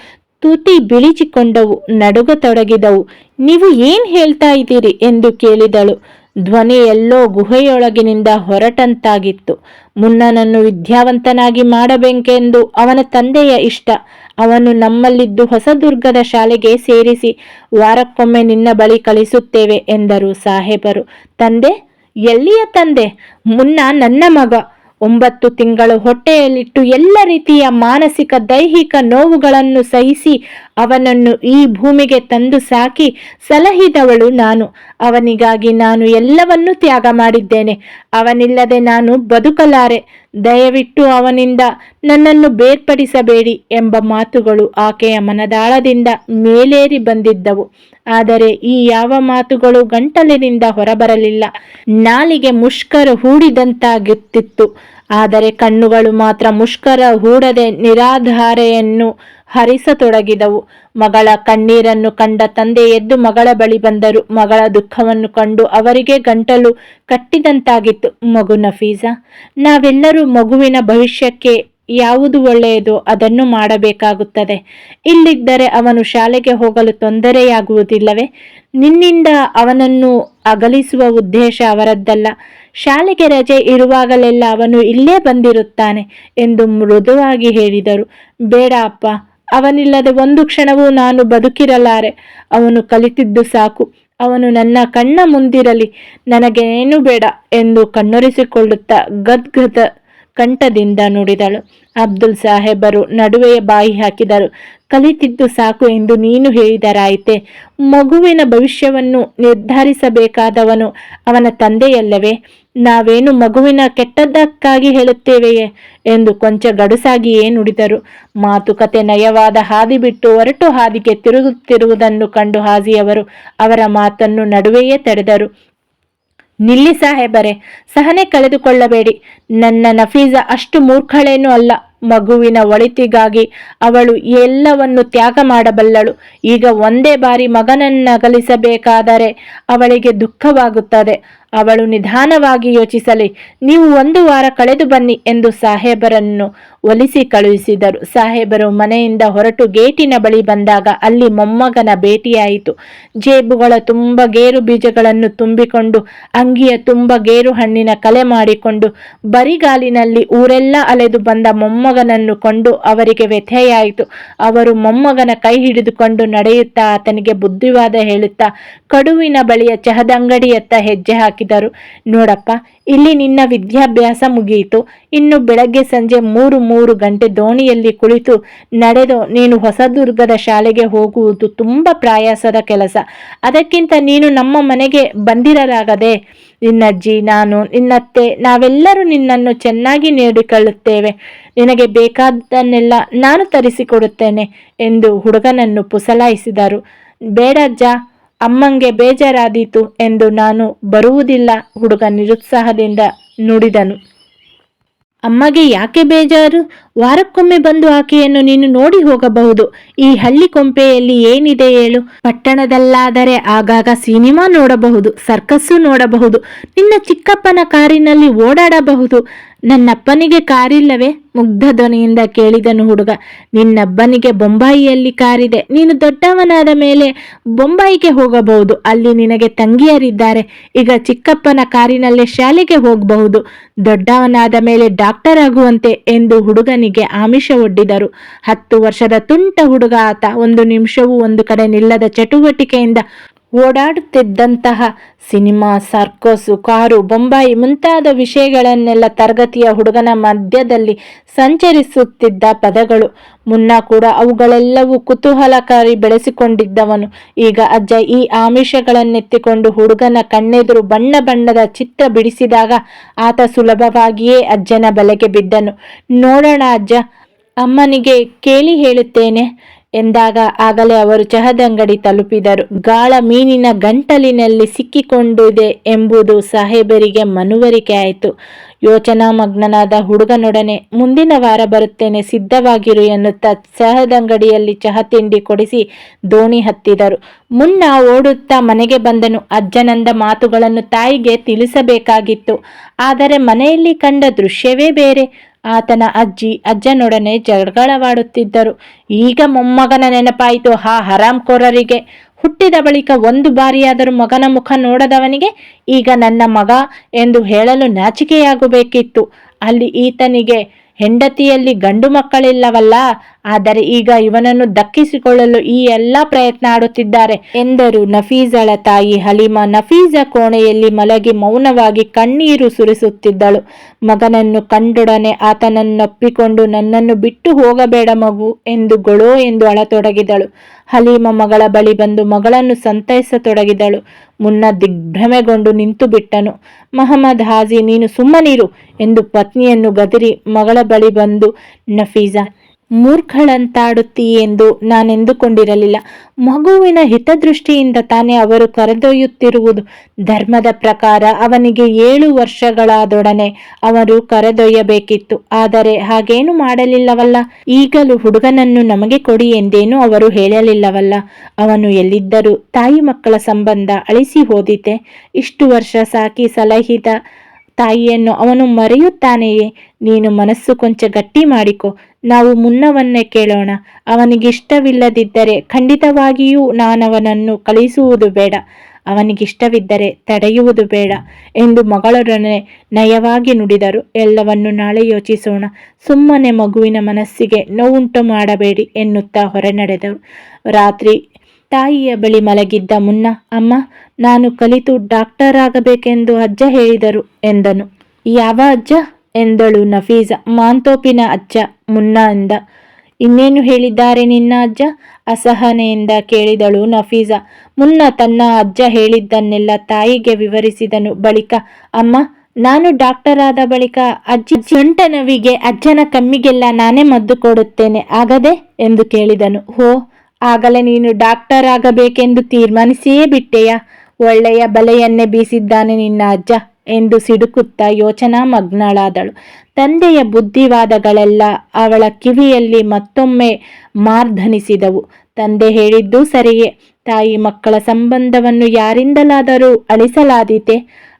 ತುಟಿ ಬಿಳಿಚಿಕೊಂಡವು, ನಡುಗತೊಡಗಿದವು. ನೀವು ಏನ್ ಹೇಳ್ತಾ ಇದ್ದೀರಿ? ಎಂದು ಕೇಳಿದಳು. ಧ್ವನಿ ಎಲ್ಲೋ ಗುಹೆಯೊಳಗಿನಿಂದ ಹೊರಟಂತಾಗಿತ್ತು. ಮುನ್ನನನ್ನು ವಿದ್ಯಾವಂತನಾಗಿ ಮಾಡಬೇಕೆಂದು ಅವನ ತಂದೆಯ ಇಷ್ಟ. ಅವನು ನಮ್ಮಲ್ಲಿದ್ದು ಹೊಸದುರ್ಗದ ಶಾಲೆಗೆ ಸೇರಿಸಿ ವಾರಕ್ಕೊಮ್ಮೆ ನಿನ್ನ ಬಳಿ ಕಳಿಸುತ್ತೇವೆ ಎಂದರು ಸಾಹೇಬರು. ತಂದೆ, ಎಲ್ಲಿಯ ತಂದೆ? ಮುನ್ನ ನನ್ನ ಮಗ. ಒಂಬತ್ತು ತಿಂಗಳು ಹೊಟ್ಟೆಯಲ್ಲಿಟ್ಟು ಎಲ್ಲ ರೀತಿಯ ಮಾನಸಿಕ ದೈಹಿಕ ನೋವುಗಳನ್ನು ಸಹಿಸಿ ಅವನನ್ನು ಈ ಭೂಮಿಗೆ ತಂದು ಸಾಕಿ ಸಲಹಿದವಳು ನಾನು. ಅವನಿಗಾಗಿ ನಾನು ಎಲ್ಲವನ್ನೂ ತ್ಯಾಗ ಮಾಡಿದ್ದೇನೆ. ಅವನಿಲ್ಲದೆ ನಾನು ಬದುಕಲಾರೆ. ದಯವಿಟ್ಟು ಅವನಿಂದ ನನ್ನನ್ನು ಬೇರ್ಪಡಿಸಬೇಡಿ ಎಂಬ ಮಾತುಗಳು ಆಕೆಯ ಮನದಾಳದಿಂದ ಮೇಲೇರಿ ಬಂದಿದ್ದವು. ಆದರೆ ಈ ಯಾವ ಮಾತುಗಳು ಗಂಟಲಿನಿಂದ ಹೊರಬರಲಿಲ್ಲ. ನಾಲಿಗೆ ಮುಷ್ಕರ ಹೂಡಿದಂತಾಗುತ್ತಿತ್ತು. ಆದರೆ ಕಣ್ಣುಗಳು ಮಾತ್ರ ಮುಷ್ಕರ ಹೂಡದೆ ನಿರಾಧಾರೆಯನ್ನು ಹರಿಸತೊಡಗಿದವು. ಮಗಳ ಕಣ್ಣೀರನ್ನು ಕಂಡ ತಂದೆ ಎದ್ದು ಮಗಳ ಬಳಿ ಬಂದರು. ಮಗಳ ದುಃಖವನ್ನು ಕಂಡು ಅವರಿಗೆ ಗಂಟಲು ಕಟ್ಟಿದಂತಾಗಿತ್ತು. ಮಗು ನಫೀಸಾ, ನಾವೆಲ್ಲರೂ ಮಗುವಿನ ಭವಿಷ್ಯಕ್ಕೆ ಯಾವುದು ಒಳ್ಳೆಯದು ಅದನ್ನು ಮಾಡಬೇಕಾಗುತ್ತದೆ. ಇಲ್ಲಿದ್ದರೆ ಅವನು ಶಾಲೆಗೆ ಹೋಗಲು ತೊಂದರೆಯಾಗುವುದಿಲ್ಲವೇ? ನಿನ್ನಿಂದ ಅವನನ್ನು ಅಗಲಿಸುವ ಉದ್ದೇಶ ಅವರದ್ದಲ್ಲ. ಶಾಲೆಗೆ ರಜೆ ಇರುವಾಗಲೆಲ್ಲ ಅವನು ಇಲ್ಲೇ ಬಂದಿರುತ್ತಾನೆ ಎಂದು ಮೃದುವಾಗಿ ಹೇಳಿದರು. ಬೇಡ ಅಪ್ಪ, ಅವನಿಲ್ಲದೆ ಒಂದು ಕ್ಷಣವೂ ನಾನು ಬದುಕಿರಲಾರೆ. ಅವನು ಕಲಿತಿದ್ದು ಸಾಕು. ಅವನು ನನ್ನ ಕಣ್ಣ ಮುಂದಿರಲಿ. ನನಗೇನು ಬೇಡ ಎಂದು ಕಣ್ಣೊರೆಸಿಕೊಳ್ಳುತ್ತಾ ಗದ್ಗದ ಕಂಠದಿಂದ ನುಡಿದಳು. ಅಬ್ದುಲ್ ಸಾಹೇಬರು ನಡುವೆಯ ಬಾಯಿ ಹಾಕಿದರು. ಕಲಿತಿದ್ದು ಸಾಕು ಎಂದು ನೀನು ಹೇಳಿದರಾಯಿತೆ. ಮಗುವಿನ ಭವಿಷ್ಯವನ್ನು ನಿರ್ಧರಿಸಬೇಕಾದವನು ಅವನ ತಂದೆಯಲ್ಲವೇ. ನಾವೇನು ಮಗುವಿನ ಕೆಟ್ಟದ್ದಕ್ಕಾಗಿ ಹೇಳುತ್ತೇವೆಯೇ ಎಂದು ಕೊಂಚ ಗಡುಸಾಗಿಯೇ ನುಡಿದರು. ಮಾತುಕತೆ ನಯವಾದ ಹಾದಿ ಬಿಟ್ಟು ಹೊರಟು ಹಾದಿಗೆ ತಿರುಗುತ್ತಿರುವುದನ್ನು ಕಂಡು ಹಾಜಿಯವರು ಅವರ ಮಾತನ್ನು ನಡುವೆಯೇ ತಡೆದರು. ನಿಲ್ಲಿ ಸಾಹೇಬರೆ, ಸಹನೆ ಕಳೆದುಕೊಳ್ಳಬೇಡಿ. ನನ್ನ ನಫೀಸ ಅಷ್ಟು ಮೂರ್ಖಳೇನೂ ಅಲ್ಲ. ಮಗುವಿನ ಒಳಿತಿಗಾಗಿ ಅವಳು ಎಲ್ಲವನ್ನು ತ್ಯಾಗ ಮಾಡಬಲ್ಲಳು. ಈಗ ಒಂದೇ ಬಾರಿ ಮಗನನ್ನಗಲಿಸಬೇಕಾದರೆ ಅವಳಿಗೆ ದುಃಖವಾಗುತ್ತದೆ. ಅವಳು ನಿಧಾನವಾಗಿ ಯೋಚಿಸಲಿ, ನೀವು ಒಂದು ವಾರ ಕಳೆದು ಬನ್ನಿ ಎಂದು ಸಾಹೇಬರನ್ನು ಒಲಿಸಿ ಕಳುಹಿಸಿದರು. ಸಾಹೇಬರು ಮನೆಯಿಂದ ಹೊರಟು ಗೇಟಿನ ಬಳಿ ಬಂದಾಗ ಅಲ್ಲಿ ಮೊಮ್ಮಗನ ಭೇಟಿಯಾಯಿತು. ಜೇಬುಗಳ ತುಂಬ ಗೇರು ಬೀಜಗಳನ್ನು ತುಂಬಿಕೊಂಡು, ಅಂಗಿಯ ತುಂಬ ಗೇರು ಹಣ್ಣಿನ ಕಲೆ ಮಾಡಿಕೊಂಡು, ಬರಿಗಾಲಿನಲ್ಲಿ ಊರೆಲ್ಲ ಅಲೆದು ಬಂದ ಮೊಮ್ಮಗನನ್ನು ಕೊಂಡು ಅವರಿಗೆ ವ್ಯಥೆಯಾಯಿತು. ಅವರು ಮೊಮ್ಮಗನ ಕೈ ಹಿಡಿದುಕೊಂಡು ನಡೆಯುತ್ತಾ, ಆತನಿಗೆ ಬುದ್ಧಿವಾದ ಹೇಳುತ್ತಾ, ಕಡುವಿನ ಬಳಿಯ ಚಹದಂಗಡಿಯತ್ತ ಹೆಜ್ಜೆ ಹಾಕಿದರು ನೋಡಪ್ಪ, ಇಲ್ಲಿ ನಿನ್ನ ವಿದ್ಯಾಭ್ಯಾಸ ಮುಗಿಯಿತು. ಇನ್ನು ಬೆಳಗ್ಗೆ ಸಂಜೆ ಮೂರು ಮೂರು ಗಂಟೆ ದೋಣಿಯಲ್ಲಿ ಕುಳಿತು ನಡೆದು ನೀನು ಹೊಸದುರ್ಗದ ಶಾಲೆಗೆ ಹೋಗುವುದು ತುಂಬ ಪ್ರಯಾಸದ ಕೆಲಸ. ಅದಕ್ಕಿಂತ ನೀನು ನಮ್ಮ ಮನೆಗೆ ಬಂದಿರಲಾಗದೆ. ನಿನ್ನಜ್ಜಿ ನಾನು, ನಿನ್ನತ್ತೆ, ನಾವೆಲ್ಲರೂ ನಿನ್ನನ್ನು ಚೆನ್ನಾಗಿ ನೋಡಿಕೊಳ್ಳುತ್ತೇವೆ. ನಿನಗೆ ಬೇಕಾದ್ದನ್ನೆಲ್ಲ ನಾನು ತರಿಸಿಕೊಡುತ್ತೇನೆ ಎಂದು ಹುಡುಗನನ್ನು ಪುಸಲಾಯಿಸಿದರು. ಬೇಡಜ್ಜ ಅಮ್ಮಂಗೆ ಬೇಜಾರಾದೀತು ಎಂದು ನಾನು ಬರುವುದಿಲ್ಲ ಹುಡುಗ ನಿರುತ್ಸಾಹದಿಂದ ನುಡಿದನು. ಅಮ್ಮಗೆ ಯಾಕೆ ಬೇಜಾರು? ವಾರಕ್ಕೊಮ್ಮೆ ಬಂದು ಆಕೆಯನ್ನು ನೀನು ನೋಡಿ ಹೋಗಬಹುದು. ಈ ಹಳ್ಳಿ ಕೊಂಪೆಯಲ್ಲಿ ಏನಿದೆ ಹೇಳು? ಪಟ್ಟಣದಲ್ಲಾದರೆ ಆಗಾಗ ಸಿನಿಮಾ ನೋಡಬಹುದು, ಸರ್ಕಸ್ಸು ನೋಡಬಹುದು, ನಿನ್ನ ಚಿಕ್ಕಪ್ಪನ ಕಾರಿನಲ್ಲಿ ಓಡಾಡಬಹುದು. ನನ್ನಪ್ಪನಿಗೆ ಕಾರಿಲ್ಲವೇ? ಮುಗ್ಧ ಧ್ವನಿಯಿಂದ ಕೇಳಿದನು ಹುಡುಗ. ನಿನ್ನಬ್ಬನಿಗೆ ಬೊಂಬಾಯಿಯಲ್ಲಿ ಕಾರಿದೆ. ನೀನು ದೊಡ್ಡವನಾದ ಮೇಲೆ ಬೊಂಬಾಯಿಗೆ ಹೋಗಬಹುದು. ಅಲ್ಲಿ ನಿನಗೆ ತಂಗಿಯರಿದ್ದಾರೆ. ಈಗ ಚಿಕ್ಕಪ್ಪನ ಕಾರಿನಲ್ಲೇ ಶಾಲೆಗೆ ಹೋಗಬಹುದು. ದೊಡ್ಡವನಾದ ಮೇಲೆ ಡಾಕ್ಟರ್ ಆಗುವಂತೆ ಎಂದು ಹುಡುಗನಿಗೆ ಆಮಿಷ ಒಡ್ಡಿದರು. ಹತ್ತು ವರ್ಷದ ತುಂಟ ಹುಡುಗ ಆತ. ಒಂದು ನಿಮಿಷವೂ ಒಂದು ಕಡೆ ನಿಲ್ಲದ ಚಟುವಟಿಕೆಯಿಂದ ಓಡಾಡುತ್ತಿದ್ದಂತಹ ಸಿನಿಮಾ, ಸರ್ಕೋಸು, ಕಾರು, ಬೊಂಬಾಯಿ ಮುಂತಾದ ವಿಷಯಗಳನ್ನೆಲ್ಲ ತರಗತಿಯ ಹುಡುಗನ ಮಧ್ಯದಲ್ಲಿ ಸಂಚರಿಸುತ್ತಿದ್ದ ಪದಗಳು. ಮುನ್ನ ಕೂಡ ಅವುಗಳೆಲ್ಲವೂ ಕುತೂಹಲಕಾರಿ ಬೆಳೆಸಿಕೊಂಡಿದ್ದವನು. ಈಗ ಅಜ್ಜ ಈ ಆಮಿಷಗಳನ್ನೆತ್ತಿಕೊಂಡು ಹುಡುಗನ ಕಣ್ಣೆದುರು ಬಣ್ಣ ಬಣ್ಣದ ಚಿತ್ರ ಬಿಡಿಸಿದಾಗ ಆತ ಸುಲಭವಾಗಿಯೇ ಅಜ್ಜನ ಬಲೆಗೆ ಬಿದ್ದನು. ನೋಡೋಣ ಅಜ್ಜ, ಅಮ್ಮನಿಗೆ ಕೇಳಿ ಹೇಳುತ್ತೇನೆ. ಎಂದಾಗ ಆಗಲೇ ಅವರು ಚಹದಂಗಡಿ ತಲುಪಿದರು. ಗಾಳ ಮೀನಿನ ಗಂಟಲಿನಲ್ಲಿ ಸಿಕ್ಕಿಕೊಂಡಿದೆ ಎಂಬುದು ಸಾಹೇಬರಿಗೆ ಮನವರಿಕೆ ಆಯಿತು. ಯೋಚನಾ ಮಗ್ನನಾದ ಹುಡುಗನೊಡನೆ, ಮುಂದಿನ ವಾರ ಬರುತ್ತೇನೆ, ಸಿದ್ಧವಾಗಿರು ಎನ್ನುತ್ತಾ ಚಹದಂಗಡಿಯಲ್ಲಿ ಚಹ ತಿಂಡಿ ಕೊಡಿಸಿ ದೋಣಿ ಹತ್ತಿದರು. ಮುನ್ನ ಓಡುತ್ತಾ ಮನೆಗೆ ಬಂದನು. ಅಜ್ಜನಂದ ಮಾತುಗಳನ್ನು ತಾಯಿಗೆ ತಿಳಿಸಬೇಕಾಗಿತ್ತು. ಆದರೆ ಮನೆಯಲ್ಲಿ ಕಂಡ ದೃಶ್ಯವೇ ಬೇರೆ. ಆತನ ಅಜ್ಜಿ ಅಜ್ಜನೊಡನೆ ಜಗಳವಾಡುತ್ತಿದ್ದರು. ಈಗ ಮೊಮ್ಮಗನ ನೆನಪಾಯಿತು ಹಾ ಹರಾಮ್ಕೋರರಿಗೆ ಹುಟ್ಟಿದ ಬಳಿಕ ಒಂದು ಬಾರಿಯಾದರೂ ಮಗನ ಮುಖ ನೋಡದವನಿಗೆ ಈಗ ನನ್ನ ಮಗ ಎಂದು ಹೇಳಲು ನಾಚಿಕೆಯಾಗಬೇಕಿತ್ತು. ಅಲ್ಲಿ ಈತನಿಗೆ ಹೆಂಡತಿಯಲ್ಲಿ ಗಂಡು ಮಕ್ಕಳಿಲ್ಲವಲ್ಲ ಆದರೆ ಈಗ ಇವನನ್ನು ದಕ್ಕಿಸಿಕೊಳ್ಳಲು ಈ ಎಲ್ಲ ಪ್ರಯತ್ನ ಆಡುತ್ತಿದ್ದಾರೆ ಎಂದರು ನಫೀಜಳ ತಾಯಿ ಹಲೀಮಾ. ನಫೀಜ ಕೋಣೆಯಲ್ಲಿ ಮಲಗಿ ಮೌನವಾಗಿ ಕಣ್ಣೀರು ಸುರಿಸುತ್ತಿದ್ದಳು. ಮಗನನ್ನು ಕಂಡೊಡನೆ ಆತನನ್ನೊಪ್ಪಿಕೊಂಡು ನನ್ನನ್ನು ಬಿಟ್ಟು ಹೋಗಬೇಡ ಮಗು ಎಂದು ಗೊಳೋ ಎಂದು ಅಳತೊಡಗಿದಳು. ಹಲೀಮ ಮಗಳ ಬಳಿ ಬಂದು ಮಗಳನ್ನು ಸಂತೈಸತೊಡಗಿದಳು. ಮುನ್ನ ದಿಗ್ಭ್ರಮೆಗೊಂಡು ನಿಂತು ಬಿಟ್ಟನು. ಮಹಮ್ಮದ್ ಹಾಜಿ, ನೀನು ಸುಮ್ಮನಿರು ಎಂದು ಪತ್ನಿಯನ್ನು ಗದರಿ ಮಗಳ ಬಳಿ ಬಂದು ನಫೀಜಾ ಮೂರ್ಖಳಂತಾಡುತ್ತೀ ಎಂದು ನಾನೆಂದುಕೊಂಡಿರಲಿಲ್ಲ. ಮಗುವಿನ ಹಿತದೃಷ್ಟಿಯಿಂದ ತಾನೇ ಅವರು ಕರೆದೊಯ್ಯುತ್ತಿರುವುದು ಧರ್ಮದ ಪ್ರಕಾರ ಅವನಿಗೆ ಏಳು ವರ್ಷಗಳಾದೊಡನೆ ಅವರು ಕರೆದೊಯ್ಯಬೇಕಿತ್ತು. ಆದರೆ ಹಾಗೇನು ಮಾಡಲಿಲ್ಲವಲ್ಲ. ಈಗಲೂ ಹುಡುಗನನ್ನು ನಮಗೆ ಕೊಡಿ ಎಂದೇನು ಅವರು ಹೇಳಲಿಲ್ಲವಲ್ಲ. ಅವನು ಎಲ್ಲಿದ್ದರೂ ತಾಯಿ ಮಕ್ಕಳ ಸಂಬಂಧ ಅಳಿಸಿ ಹೋದಿತೆ. ಇಷ್ಟು ವರ್ಷ ಸಾಕಿ ಸಲಹಿದ ತಾಯಿಯನ್ನು ಅವನು ಮರೆಯುತ್ತಾನೆಯೇ? ನೀನು ಮನಸ್ಸು ಕೊಂಚ ಗಟ್ಟಿ ಮಾಡಿಕೊ. ನಾವು ಮುನ್ನವನ್ನೇ ಕೇಳೋಣ. ಅವನಿಗಿಷ್ಟವಿಲ್ಲದಿದ್ದರೆ ಖಂಡಿತವಾಗಿಯೂ ನಾನವನನ್ನು ಕಳಿಸುವುದು ಬೇಡ. ಅವನಿಗಿಷ್ಟವಿದ್ದರೆ ತಡೆಯುವುದು ಬೇಡ ಎಂದು ಮಗಳೊಡನೆ ನಯವಾಗಿ ನುಡಿದರು. ಎಲ್ಲವನ್ನು ನಾಳೆ ಯೋಚಿಸೋಣ. ಸುಮ್ಮನೆ ಮಗುವಿನ ಮನಸ್ಸಿಗೆ ನೋವುಂಟು ಮಾಡಬೇಡಿ ಎನ್ನುತ್ತಾ ಹೊರನಡೆದರು ರಾತ್ರಿ ತಾಯಿಯ ಬಳಿ ಮಲಗಿದ್ದ ಮುನ್ನ, ಅಮ್ಮ, ನಾನು ಕಲಿತು ಡಾಕ್ಟರ್ ಆಗಬೇಕೆಂದು ಅಜ್ಜ ಹೇಳಿದರು ಎಂದನು. ಯಾವ ಅಜ್ಜ? ಎಂದಳು ನಫೀಸ. ಮಾಂತೋಪಿನ ಅಜ್ಜ ಮುನ್ನ ಅಂದ ಇನ್ನೇನು ಹೇಳಿದ್ದಾರೆ ನಿನ್ನ ಅಜ್ಜ? ಅಸಹನೆಯಿಂದ ಕೇಳಿದಳು ನಫೀಸ. ಮುನ್ನ ತನ್ನ ಅಜ್ಜ ಹೇಳಿದ್ದನ್ನೆಲ್ಲ ತಾಯಿಗೆ ವಿವರಿಸಿದನು ಬಳಿಕ, ಅಮ್ಮ, ನಾನು ಡಾಕ್ಟರ್ ಆದ ಬಳಿಕ ಅಜ್ಜಿ ಜಂಟನವಿಗೆ ಅಜ್ಜನ ಕಮ್ಮಿಗೆಲ್ಲ ನಾನೇ ಮದ್ದು ಕೊಡುತ್ತೇನೆ, ಆಗದೆ? ಎಂದು ಕೇಳಿದನು. ಹೋ, ಆಗಲೇ ನೀನು ಡಾಕ್ಟರ್ ಆಗಬೇಕೆಂದು ತೀರ್ಮಾನಿಸಿಯೇ ಬಿಟ್ಟೆಯಾ? ಒಳ್ಳೆಯ ಬಲೆಯನ್ನೇ ಬೀಸಿದ್ದಾನೆ ನಿನ್ನ ಅಜ್ಜ. ಎಂದು ಸಿಡುಕುತ್ತಾ ಯೋಚನಾ ಮಗ್ನಳಾದಳು ತಂದೆಯ ಬುದ್ಧಿವಾದಗಳೆಲ್ಲ ಅವಳ ಕಿವಿಯಲ್ಲಿ ಮತ್ತೊಮ್ಮೆ ಮಾರ್ಧನಿಸಿದವು. ತಂದೆ ಹೇಳಿದ್ದು ಸರಿಯೇ. ತಾಯಿ ಮಕ್ಕಳ ಸಂಬಂಧವನ್ನು ಯಾರಿಂದಲಾದರೂ ಅಳಿಸಲಾದೀತೆ.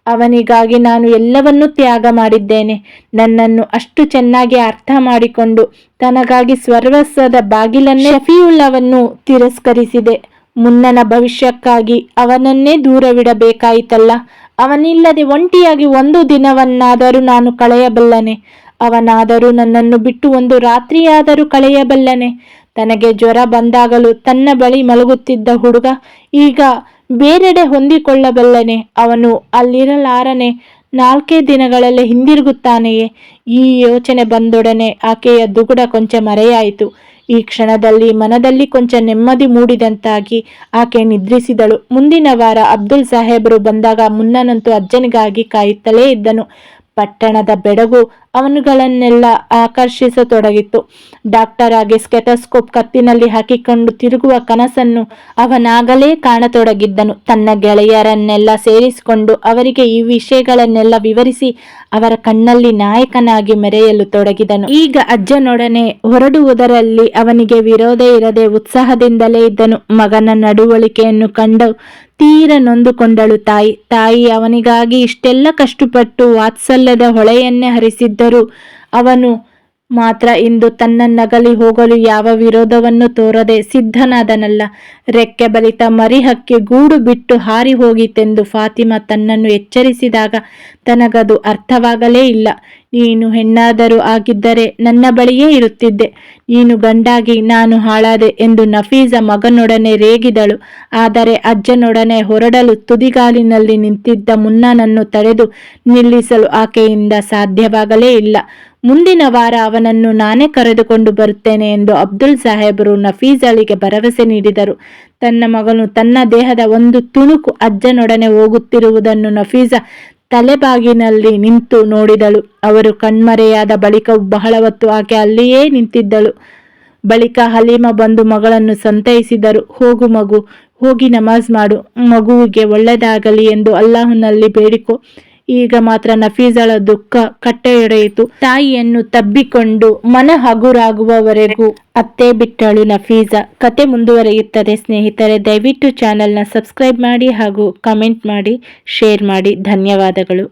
ಅವನಿಗಾಗಿ ನಾನು ಎಲ್ಲವನ್ನೂ ತ್ಯಾಗ ಮಾಡಿದ್ದೇನೆ. ನನ್ನನ್ನು ಅಷ್ಟು ಚೆನ್ನಾಗಿ ಅರ್ಥ ಮಾಡಿಕೊಂಡು ತನಗಾಗಿ ಸ್ವರ್ವಸ್ವದ ಬಾಗಿಲನ್ನೇ ಶಫಿಯುಳ್ಳವನ್ನು ತಿರಸ್ಕರಿಸಿದೆ. ಮುನ್ನನ ಭವಿಷ್ಯಕ್ಕಾಗಿ ಅವನನ್ನೇ ದೂರವಿಡಬೇಕಾಯಿತಲ್ಲ. ಅವನಿಲ್ಲದೆ ಒಂಟಿಯಾಗಿ ಒಂದು ದಿನವನ್ನಾದರೂ ನಾನು ಕಳೆಯಬಲ್ಲನೆ. ಅವನಾದರೂ ನನ್ನನ್ನು ಬಿಟ್ಟು ಒಂದು ರಾತ್ರಿಯಾದರೂ ಕಳೆಯಬಲ್ಲನೆ. ತನಗೆ ಜ್ವರ ಬಂದಾಗಲೂ ತನ್ನ ಬಳಿ ಮಲಗುತ್ತಿದ್ದ ಹುಡುಗ ಈಗ ಬೇರೆಡೆ ಹೊಂದಿಕೊಳ್ಳಬಲ್ಲನೆ. ಅವನು ಅಲ್ಲಿರಲಾರನೆ. ನಾಲ್ಕೇ ದಿನಗಳಲ್ಲೇ ಹಿಂದಿರುಗುತ್ತಾನೆಯೇ? ಈ ಯೋಚನೆ ಬಂದೊಡನೆ ಆಕೆಯ ದುಗುಡ ಕೊಂಚ ಮರೆಯಾಯಿತು. ಈ ಕ್ಷಣದಲ್ಲಿ ಮನದಲ್ಲಿ ಕೊಂಚ ನೆಮ್ಮದಿ ಮೂಡಿದಂತಾಗಿ ಆಕೆ ನಿದ್ರಿಸಿದಳು. ಮುಂದಿನ ವಾರ ಅಬ್ದುಲ್ ಸಾಹೇಬರು ಬಂದಾಗ ಮುನ್ನನಂತೂ ಅಜ್ಜನಿಗಾಗಿ ಕಾಯುತ್ತಲೇ ಇದ್ದನು. ಪಟ್ಟಣದ ಬೆಡಗು ಅವನುಗಳನ್ನೆಲ್ಲ ಆಕರ್ಷಿಸತೊಡಗಿತ್ತು. ಡಾಕ್ಟರ್ ಆಗಿ ಸ್ಕೆಟೋಸ್ಕೋಪ್ ಕತ್ತಿನಲ್ಲಿ ಹಾಕಿಕೊಂಡು ತಿರುಗುವ ಕನಸನ್ನು ಅವನಾಗಲೇ ಕಾಣತೊಡಗಿದ್ದನು. ತನ್ನ ಗೆಳೆಯರನ್ನೆಲ್ಲ ಸೇರಿಸಿಕೊಂಡು ಅವರಿಗೆ ಈ ವಿಷಯಗಳನ್ನೆಲ್ಲ ವಿವರಿಸಿ ಅವರ ಕಣ್ಣಲ್ಲಿ ನಾಯಕನಾಗಿ ಮೆರೆಯಲು ತೊಡಗಿದನು. ಈಗ ಅಜ್ಜನೊಡನೆ ಹೊರಡುವುದರಲ್ಲಿ ಅವನಿಗೆ ವಿರೋಧ ಇರದೆ ಉತ್ಸಾಹದಿಂದಲೇ ಇದ್ದನು. ಮಗನ ನಡವಳಿಕೆಯನ್ನು ಕಂಡು ತೀರ ನೊಂದುಕೊಂಡಳು ತಾಯಿ. ತಾಯಿ ಅವನಿಗಾಗಿ ಇಷ್ಟೆಲ್ಲ ಕಷ್ಟಪಟ್ಟು ವಾತ್ಸಲ್ಯದ ಹೊಳೆಯನ್ನೇ ಹರಿಸಿದ್ದರು. ಅವನು ಮಾತ್ರ ಇಂದು ತನ್ನನ್ನಗಲಿ ಹೋಗಲು ಯಾವ ವಿರೋಧವನ್ನು ತೋರದೆ ಸಿದ್ಧನಾದನಲ್ಲ. ರೆಕ್ಕೆ ಬಲಿತ ಮರಿಹಕ್ಕಿ ಗೂಡು ಬಿಟ್ಟು ಹಾರಿ ಹೋಗಿತೆಂದು ಫಾತಿಮಾ ತನ್ನನ್ನು ಎಚ್ಚರಿಸಿದಾಗ ತನಗದು ಅರ್ಥವಾಗಲೇ ಇಲ್ಲ. ನೀನು ಹೆಣ್ಣಾದರೂ ಆಗಿದ್ದರೆ ನನ್ನ ಬಳಿಯೇ ಇರುತ್ತಿದ್ದೆ. ನೀನು ಗಂಡಾಗಿ ನಾನು ಹಾಳಾದೆ ಎಂದು ನಫೀಜ ಮಗನೊಡನೆ ರೇಗಿದಳು. ಆದರೆ ಅಜ್ಜನೊಡನೆ ಹೊರಡಲು ತುದಿಗಾಲಿನಲ್ಲಿ ನಿಂತಿದ್ದ ಮುನ್ನನನ್ನು ತಡೆದು ನಿಲ್ಲಿಸಲು ಆಕೆಯಿಂದ ಸಾಧ್ಯವಾಗಲೇ ಇಲ್ಲ. ಮುಂದಿನ ವಾರ ಅವನನ್ನು ನಾನೇ ಕರೆದುಕೊಂಡು ಬರುತ್ತೇನೆ ಎಂದು ಅಬ್ದುಲ್ ಸಾಹೇಬರು ನಫೀಜಳಿಗೆ ಭರವಸೆ ನೀಡಿದರು. ತನ್ನ ಮಗನು ತನ್ನ ದೇಹದ ಒಂದು ತುಣುಕು ಅಜ್ಜನೊಡನೆ ಹೋಗುತ್ತಿರುವುದನ್ನು ನಫೀಜ ತಲೆಬಾಗಿನಲ್ಲಿ ನಿಂತು ನೋಡಿದಳು. ಅವರು ಕಣ್ಮರೆಯಾದ ಬಳಿಕ ಬಹಳ ಹೊತ್ತು ಆಕೆ ಅಲ್ಲಿಯೇ ನಿಂತಿದ್ದಳು. ಬಳಿಕ ಹಲೀಮ ಬಂದು ಮಗಳನ್ನು ಸಂತೈಸಿದರು. ಹೋಗು ಮಗು, ಹೋಗಿ ನಮಾಜ್ ಮಾಡು. ಮಗುವಿಗೆ ಒಳ್ಳೆಯದಾಗಲಿ ಎಂದು ಅಲ್ಲಾಹನಲ್ಲಿ ಬೇಡಿಕೊ. ಈಗ ಮಾತ್ರ ನಫೀಸಳ ದುಃಖ ಕಟ್ಟೆಯೊಡೆಯಿತು. ತಾಯಿಯನ್ನು ತಬ್ಬಿಕೊಂಡು ಮನ ಹಗುರಾಗುವವರೆಗೂ ಅತ್ತೆ ಬಿಟ್ಟಳು ನಫೀಜಾ ಕತೆ ಮುಂದುವರೆಯುತ್ತದೆ ಸ್ನೇಹಿತರೆ, ದಯವಿಟ್ಟು ಚಾನೆಲ್ನ ಸಬ್ಸ್ಕ್ರೈಬ್ ಮಾಡಿ ಹಾಗೂ ಕಮೆಂಟ್ ಮಾಡಿ ಶೇರ್ ಮಾಡಿ. ಧನ್ಯವಾದಗಳು.